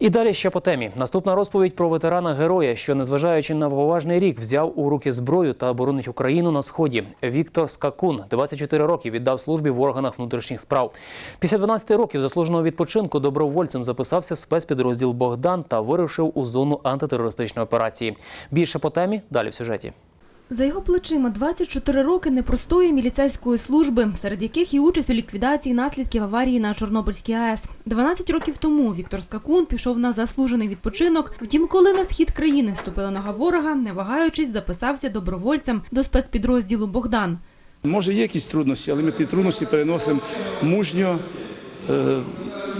І далі ще по темі. Наступна розповідь про ветерана героя, що, незважаючи на поважний рік, взяв у руки зброю та оборонить Україну на сході. Віктор Скакун, 24 роки, віддав службі в органах внутрішніх справ. Після 12 років заслуженого відпочинку добровольцем записався спецпідрозділ Богдан та вирушив у зону антитерористичної операції. Більше по темі далі в сюжеті. За його плечима 24 роки непростої міліцейської служби, серед яких і участь у ліквідації наслідків аварії на Чорнобильській АЕС. 12 років тому Віктор Скакун пішов на заслужений відпочинок. Втім, коли на схід країни ступила нога ворога, не вагаючись, записався добровольцем до спецпідрозділу Богдан. Може, є якісь труднощі, але ми ті труднощі переносимо мужньо, е,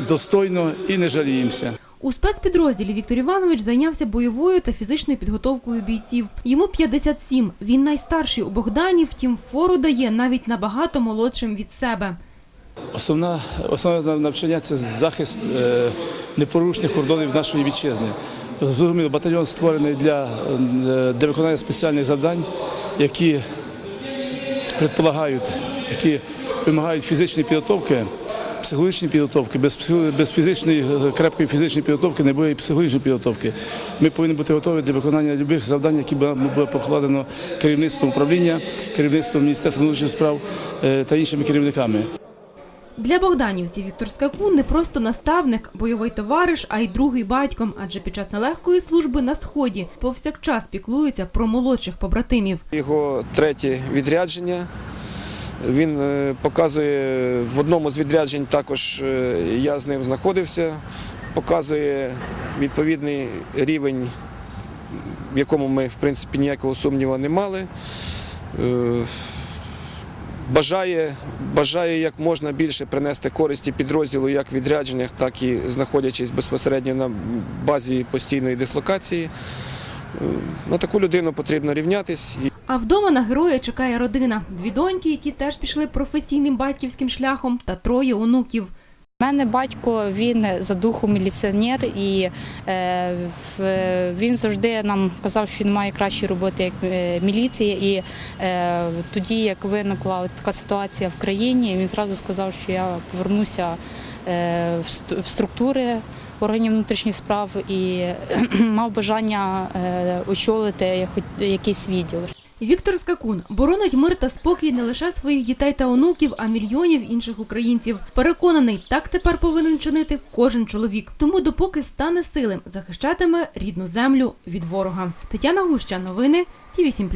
достойно і не жаліємося. У спецпідрозділі Віктор Іванович зайнявся бойовою та фізичною підготовкою бійців. Йому 57. Він найстарший у Богдані, втім, фору дає навіть набагато молодшим від себе. Основна, основне навчання це захист е, непорушних кордонів нашої вітчизни. Зрозуміло, батальйон створений для, е, для виконання спеціальних завдань, які предполагають, які вимагають фізичної підготовки, психологічної підготовки. Без, психо- без фізичної, е, крепкої фізичної підготовки не буде і психологічної підготовки. Ми повинні бути готові для виконання будь-яких завдань, які буде покладено керівництвом управління, керівництвом Міністерства внутрішніх справ е, та іншими керівниками. Для богданівців Віктор Скакун не просто наставник, бойовий товариш, а й другий батьком, адже під час нелегкої служби на сході повсякчас піклується про молодших побратимів. Його третє відрядження. Він е, показує в одному з відряджень також е, я з ним знаходився, показує відповідний рівень, в якому ми в принципі ніякого сумніву не мали. Е, Бажає, бажає як можна більше принести користі підрозділу як в відрядженнях, так і знаходячись безпосередньо на базі постійної дислокації. На таку людину потрібно рівнятись. А вдома на героя чекає родина: дві доньки, які теж пішли професійним батьківським шляхом, та троє онуків. У мене батько він за духом міліціонер, і е, він завжди нам казав, що він має кращі роботи як е, міліція. І е, тоді, як виникла така ситуація в країні, він зразу сказав, що я повернуся е, в структури органів внутрішніх справ і мав бажання е, очолити якийсь відділ. Віктор Скакун боронить мир та спокій не лише своїх дітей та онуків, а мільйонів інших українців. Переконаний, так тепер повинен чинити кожен чоловік. Тому, допоки стане силим, захищатиме рідну землю від ворога. Тетяна Гуща, новини Ті 8